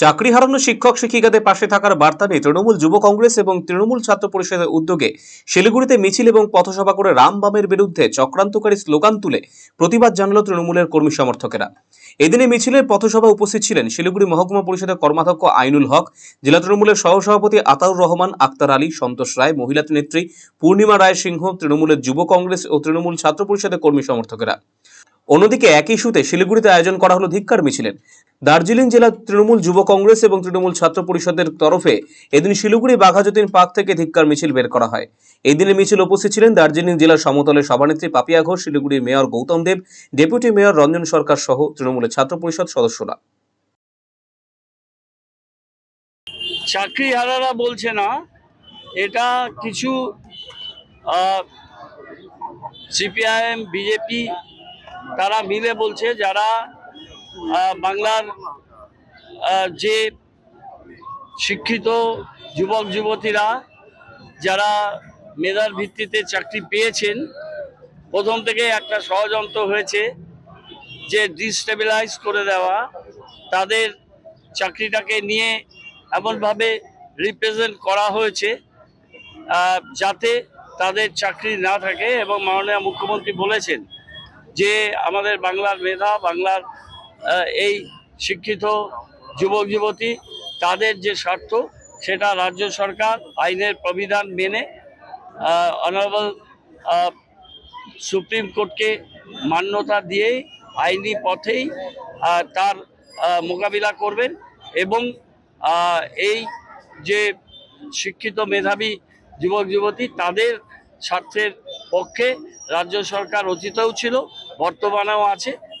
চাকরি হারানো শিক্ষক শিক্ষিকাদের পাশে থাকার বার্তা নিয়ে তৃণমূল যুব কংগ্রেস এবং তৃণমূল ছাত্র পরিষদের উদ্যোগে শিলিগুড়িতে মিছিল এবং পথসভা করে রাম বামের বিরুদ্ধে চক্রান্তকারী স্লোগান তুলে প্রতিবাদ জানালো তৃণমূলের কর্মী সমর্থকেরা। এদিনে মিছিলের পথসভা উপস্থিত ছিলেন শিলিগুড়ি মহকুমা পরিষদের কর্মাধ্যক্ষ আইনুল হক, জেলা তৃণমূলের সহসভাপতি আতাউর রহমান, আক্তার আলী, সন্তোষ রায়, মহিলা নেত্রী পূর্ণিমা রায় সিংহ, তৃণমূলের যুব কংগ্রেস ও তৃণমূল ছাত্র পরিষদের কর্মী সমর্থকেরা। অন্যদিকে একই ইস্যুতে শিলিগুড়িতে আয়োজন করা হলো ধিক্কার মিছিলের। দার্জিলিং জেলা তৃণমূল যুব কংগ্রেস এবং তৃণমূল ছাত্র পরিষদের তরফে এদিন শিলিগুড়ি বাঘাযতীন পার্ক থেকে ধিক্কার মিছিল বের করা হয়। এই মিছিল উপস্থিত ছিলেন দার্জিলিং জেলার সমতলের সভানেত্রী পাপিয়া ঘোষ, শিলিগুড়ির mayor Gautam Deb, deputy mayor Ranjan Sarkar সহ তৃণমূলের ছাত্র পরিষদ সদস্যরা। চাকরি হারারা বলছে না, এটা কিছু সিপিআইএম, বিজেপি, তারা মিলে বলছে যারা বাংলার যে শিক্ষিত যুবক, যুবতীরা যারা মেধার ভিত্তিতে চাকরি পেয়েছেন, প্রথম থেকে একটা ষড়যন্ত্র হয়েছে যে ডিস্টেবিলাইজ করে দেওয়া, তাদের চাকরিটাকে নিয়ে এমনভাবে রিপ্রেজেন্ট করা হয়েছে যাতে তাদের চাকরি না থাকে এবং মাননীয় মুখ্যমন্ত্রী বলেছেন যে আমাদের বাংলার মেধা, বাংলার এই শিক্ষিত যুবক যুবতী, তাদের যে স্বার্থ, সেটা রাজ্য সরকার আইনের প্রবিধান মেনে অনারেবল সুপ্রিম কোর্টকে মান্যতা দিয়েই, আইনি পথেই তার মোকাবিলা করবেন এবং এই যে শিক্ষিত মেধাবী যুবক যুবতী, তাদের স্বার্থের পক্ষে রাজ্য সরকার অতীতেও ছিল, বর্তমানেও আছে।